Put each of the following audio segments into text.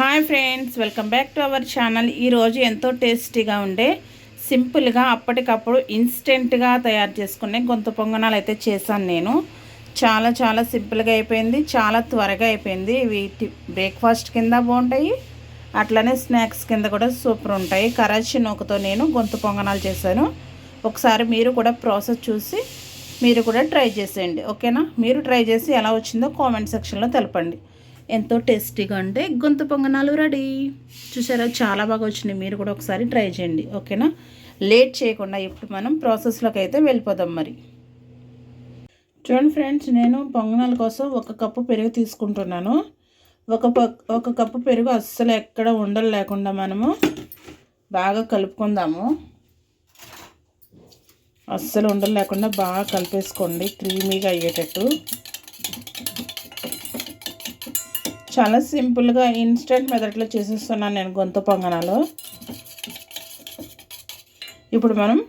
Hi friends welcome back to our channel ఈరోజు ఎంతో టేస్టీగా ఉండే సింపుల్గా అప్పటికప్పుడు ఇన్స్టెంట్గా తయారు చేసుకునే గొంత పొంగనాలు అయితే చేశాను నేను. చాలా చాలా సింపుల్గా అయిపోయింది చాలా త్వరగా అయిపోయింది. వీటి బ్రేక్ఫాస్ట్ కింద బాగుంటాయి అట్లనే స్నాక్స్ కింద కూడా సూపర్ ఉంటాయి. కరాచీ నూకతో నేను గొంతు పొంగనాలు చేశాను. ఒకసారి మీరు కూడా ప్రాసెస్ చూసి మీరు కూడా ట్రై చేసేయండి. ఓకేనా మీరు ట్రై చేసి ఎలా వచ్చిందో కామెంట్ సెక్షన్లో తెలపండి. ఎంతో టేస్టీగా ఉంటే గొంతు పొంగనాలు రెడీ. చూసారా? చాలా బాగా వచ్చినాయి. మీరు కూడా ఒకసారి ట్రై చేయండి. ఓకేనా? లేట్ చేయకుండా ఇప్పుడు మనం ప్రాసెస్లోకి అయితే వెళ్ళిపోదాం మరి. చూడండి ఫ్రెండ్స్ నేను పొంగనాల కోసం ఒక కప్పు పెరుగు తీసుకుంటున్నాను. ఒక ఒక కప్పు పెరుగు అస్సలు ఎక్కడ ఉండలు లేకుండా మనము బాగా కలుపుకుందాము. అస్సలు ఉండలు లేకుండా బాగా కలిపేసుకోండి. క్రీమీగా అయ్యేటట్టు. చాలా సింపుల్గా ఇన్స్టెంట్ మెథడ్లో చేసేస్తున్నాను నేను గొంత పొంగనాలు. ఇప్పుడు మనం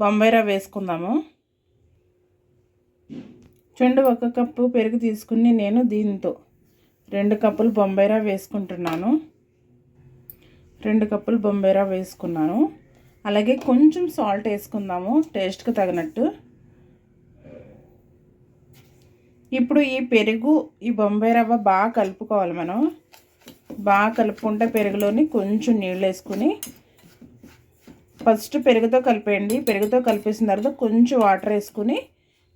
బొంబాయి రవ్వ వేసుకుందాము. చూడండి ఒక కప్పు పెరుగు తీసుకుని నేను దీంతో రెండు కప్పులు బొంబాయి రవ్వ వేసుకుంటున్నాను. రెండు కప్పులు బొంబాయి రవ్వ వేసుకున్నాను. అలాగే కొంచెం సాల్ట్ వేసుకుందాము టేస్ట్కి తగినట్టు. ఇప్పుడు ఈ పెరుగు ఈ బొంబాయి రవ్వ బాగా కలుపుకోవాలి మనం. బాగా కలుపుకుంటే పెరుగులోని కొంచెం నీళ్ళు వేసుకుని ఫస్ట్ పెరుగుతో కలిపేయండి. పెరుగుతో కలిపేసిన తర్వాత కొంచెం వాటర్ వేసుకుని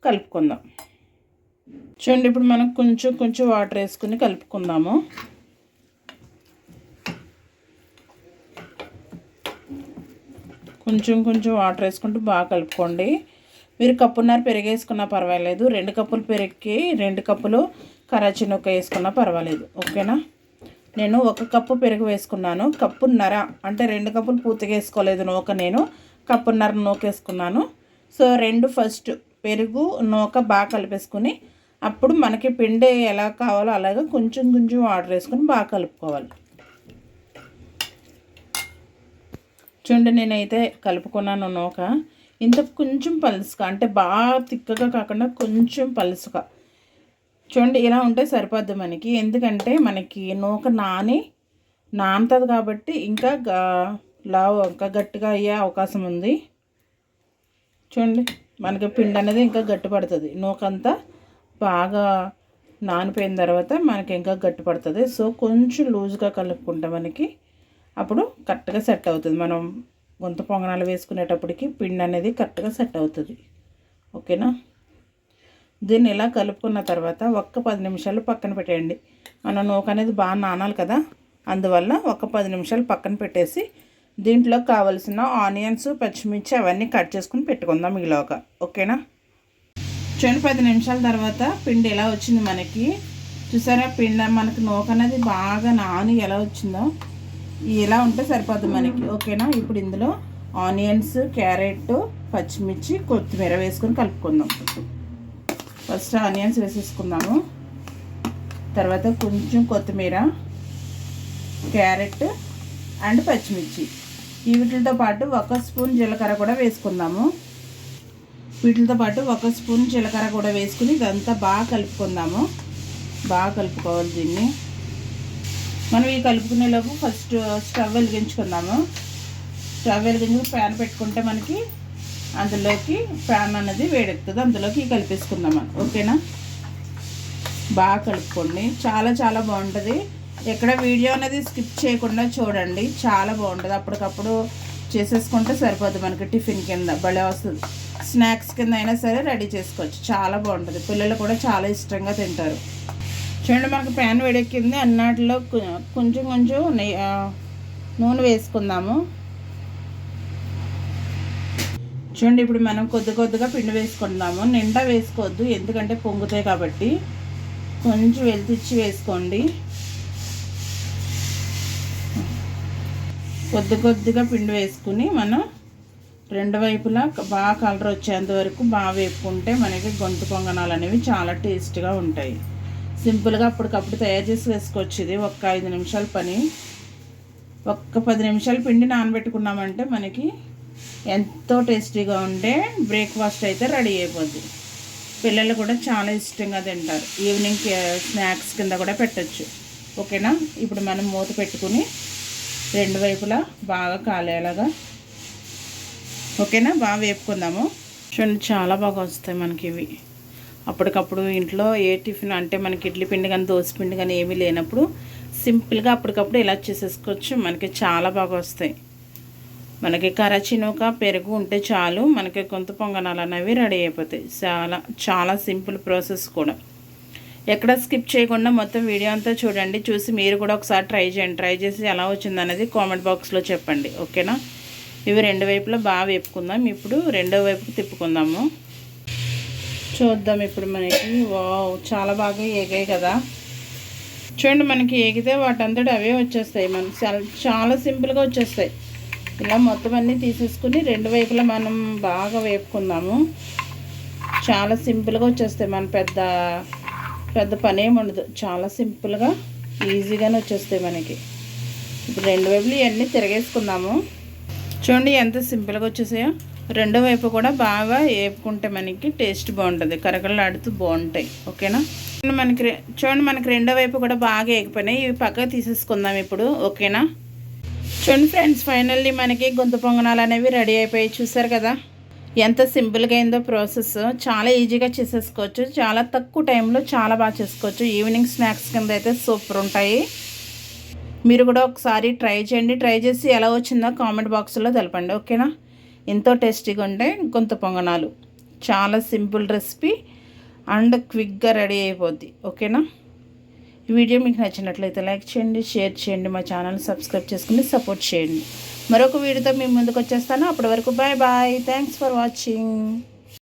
కలుపుకుందాం. చూడండి ఇప్పుడు మనం కొంచెం కొంచెం వాటర్ వేసుకుని కలుపుకుందాము. కొంచెం కొంచెం వాటర్ వేసుకుంటూ బాగా కలుపుకోండి. మీరు కప్పున్నర పెరుగు వేసుకున్నా పర్వాలేదు. రెండు కప్పులు పెరుగుకి రెండు కప్పులు కరాచి నొక్క వేసుకున్నా పర్వాలేదు. ఓకేనా? నేను ఒక కప్పు పెరుగు వేసుకున్నాను. కప్పున్నర అంటే రెండు కప్పులు పూర్తిగా వేసుకోలేదు నూక నేను. కప్పున్నర నూకేసుకున్నాను సో రెండు ఫస్ట్ పెరుగు నూక బాగా కలిపేసుకుని అప్పుడు మనకి పిండి ఎలా కావాలో అలాగే కొంచెం కొంచెం వాటర్ వేసుకుని బాగా కలుపుకోవాలి. చూడండి నేనైతే కలుపుకున్నాను నూక. ఇంత కొంచెం పలుసుగా అంటే బాగా తిక్కగా కాకుండా కొంచెం పలుసుగా. చూడండి ఇలా ఉంటే సరిపోద్ది మనకి. ఎందుకంటే మనకి నూక నాని నానుతుంది కాబట్టి ఇంకా లావు ఇంకా గట్టిగా అయ్యే అవకాశం ఉంది. చూడండి మనకి పిండి అనేది ఇంకా గట్టి పడుతుంది. నూకంతా బాగా నానిపోయిన తర్వాత మనకి ఇంకా గట్టి పడుతుంది. సో కొంచెం లూజ్గా కలుపుకుంటాం మనకి అప్పుడు కరెక్ట్గా సెట్ అవుతుంది. మనం గొంత పొంగనాలు వేసుకునేటప్పటికి పిండి అనేది కరెక్ట్గా సెట్ అవుతుంది. ఓకేనా? దీన్ని ఇలా కలుపుకున్న తర్వాత ఒక్క పది నిమిషాలు పక్కన పెట్టేయండి. మన నూక అనేది బాగా నానాలి కదా? అందువల్ల ఒక పది నిమిషాలు పక్కన పెట్టేసి దీంట్లో కావలసిన ఆనియన్స్ పచ్చిమిర్చి అవన్నీ కట్ చేసుకుని పెట్టుకుందాం ఈలోగా. ఓకేనా? చూడండి పది నిమిషాల తర్వాత పిండి ఎలా వచ్చింది మనకి? చూసారా పిండి మనకి నూక అనేది బాగా నాని ఎలా వచ్చిందో? ఇలా ఉంటే సరిపోద్ది మనకి. ఓకేనా? ఇప్పుడు ఇందులో ఆనియన్స్ క్యారెట్ పచ్చిమిర్చి కొత్తిమీర వేసుకొని కలుపుకుందాం. ఫస్ట్ ఆనియన్స్ వేసేసుకుందాము. తర్వాత కొంచెం కొత్తిమీర క్యారెట్ అండ్ పచ్చిమిర్చి. వీటితో పాటు ఒక స్పూన్ జీలకర్ర కూడా వేసుకుందాము. వీటితో పాటు ఒక స్పూన్ జీలకర్ర కూడా వేసుకుని ఇదంతా బాగా కలుపుకుందాము. బాగా కలుపుకోవాలి దీన్ని. మనం ఈ కలుపుకునేలోపు ఫస్ట్ స్టవ్ uh, వెలిగించుకుందాము. స్టవ్ వెలిగించి ప్యాన్ పెట్టుకుంటే మనకి అందులోకి ప్యాన్ అనేది వేడెక్కుతుంది. అందులోకి కలిపేసుకుందాం మనం ఓకేనా? బాగా కలుపుకోండి. చాలా చాలా బాగుంటుంది. ఎక్కడ వీడియో అనేది స్కిప్ చేయకుండా చూడండి. చాలా బాగుంటుంది. అప్పటికప్పుడు చేసేసుకుంటే సరిపోద్ది మనకి టిఫిన్ కింద. భలే వస్తుంది. స్నాక్స్ కింద అయినా సరే రెడీ చేసుకోవచ్చు. చాలా బాగుంటుంది. పిల్లలు కూడా చాలా ఇష్టంగా తింటారు. చూడండి మనకు ప్యాన్ వేడెక్కింది. అన్నాటిలో కొంచెం కొంచెం నూనె వేసుకుందాము. చూడండి ఇప్పుడు మనం కొద్ది కొద్దిగా పిండి వేసుకుందాము నిండా వేసుకోవద్దు ఎందుకంటే పొంగుతాయి కాబట్టి. కొంచెం వెళ్తిచ్చి వేసుకోండి. కొద్ది కొద్దిగా పిండి వేసుకుని మనం రెండు వైపులా బాగా కలర్ వచ్చేంత వరకు బాగా వేపుకుంటే మనకి గొంతు పొంగనాలు అనేవి చాలా టేస్ట్గా ఉంటాయి. సింపుల్గా అప్పటికప్పుడు తయారు చేసి వేసుకోవచ్చు ఇది. ఒక్క ఐదు నిమిషాల పని. ఒక్క పది నిమిషాలు పిండి నానబెట్టుకున్నామంటే మనకి ఎంతో టేస్టీగా ఉండే బ్రేక్ఫాస్ట్ అయితే రెడీ అయిపోద్ది. పిల్లలు కూడా చాలా ఇష్టంగా తింటారు. ఈవినింగ్ స్నాక్స్ కింద కూడా పెట్టచ్చు. ఓకేనా? ఇప్పుడు మనం మూత పెట్టుకుని రెండు వైపులా బాగా కాలేలాగా. ఓకేనా? బాగా వేపుకుందాము. చూడండి చాలా బాగా వస్తాయి మనకి ఇవి. అప్పటికప్పుడు ఇంట్లో ఏ టిఫిన్ అంటే మనకి ఇడ్లీ పిండి కానీ దోశ పిండి కానీ ఏమీ లేనప్పుడు సింపుల్గా అప్పటికప్పుడు ఇలా చేసేసుకోవచ్చు. మనకి చాలా బాగా వస్తాయి. మనకి కరచినోక పెరుగు ఉంటే చాలు మనకి కొంత పొంగనాలు అనేవి రెడీ అయిపోతాయి. చాలా చాలా సింపుల్ ప్రాసెస్ కూడా. ఎక్కడ స్కిప్ చేయకుండా మొత్తం వీడియో అంతా చూడండి. చూసి మీరు కూడా ఒకసారి ట్రై చేయండి. ట్రై చేసి ఎలా వచ్చింది అనేది కామెంట్ బాక్స్లో చెప్పండి. ఓకేనా? ఇవి రెండు వైపులా బాగా వేపుకుందాం. ఇప్పుడు రెండో వైపుకి తిప్పుకుందాము. చూద్దాం ఇప్పుడు మనకి. వావ్ చాలా బాగా ఏగాయి కదా. చూడండి మనకి ఏగితే వాటంతటి అవే వచ్చేస్తాయి. మనం చాలా సింపుల్గా వచ్చేస్తాయి. ఇలా మొత్తం అన్నీ తీసేసుకుని రెండు వైపులా మనం బాగా వేపుకుందాము. చాలా సింపుల్గా వచ్చేస్తాయి. మన పెద్ద పెద్ద పని ఏమి ఉండదు. చాలా సింపుల్గా ఈజీగానే వచ్చేస్తాయి మనకి. ఇప్పుడు రెండు వైపులు ఇవన్నీ తిరగేసుకుందాము. చూడండి ఎంత సింపుల్గా వచ్చేసాయో. రెండో వైపు కూడా బాగా వేపుకుంటే మనకి టేస్ట్ బాగుంటుంది. కరకరలాడుతూ బాగుంటాయి. ఓకేనా? మనకి చూడండి మనకి రెండో వైపు కూడా బాగా వేగిపోయినాయి ఇవి పక్కకు తీసేసుకుందాం ఇప్పుడు. ఓకేనా? చూడండి ఫ్రెండ్స్ ఫైనల్లీ మనకి గొంతు పొంగనాలు అనేవి రెడీ అయిపోయి చూసారు కదా? ఎంత సింపుల్గా అయిందో ప్రాసెస్. చాలా ఈజీగా చేసేసుకోవచ్చు. చాలా తక్కువ టైంలో చాలా బాగా చేసుకోవచ్చు. ఈవినింగ్ స్నాక్స్ కింద అయితే సూపర్ ఉంటాయి. మీరు కూడా ఒకసారి ట్రై చేయండి. ట్రై చేసి ఎలా వచ్చిందో కామెంట్ బాక్స్లో తెలపండి. ఓకేనా? ఎంతో టేస్టీగా ఉంటే గొంత పొంగనాలు. చాలా సింపుల్ రెసిపీ అండ్ క్విక్గా రెడీ అయిపోద్ది. ఓకేనా? ఈ వీడియో మీకు నచ్చినట్లయితే లైక్ చేయండి షేర్ చేయండి మా ఛానల్ సబ్స్క్రైబ్ చేసుకుని సపోర్ట్ చేయండి. మరొక వీడియోతో మేము ముందుకు వచ్చేస్తాను. అప్పటి వరకు bye bye thanks for watching.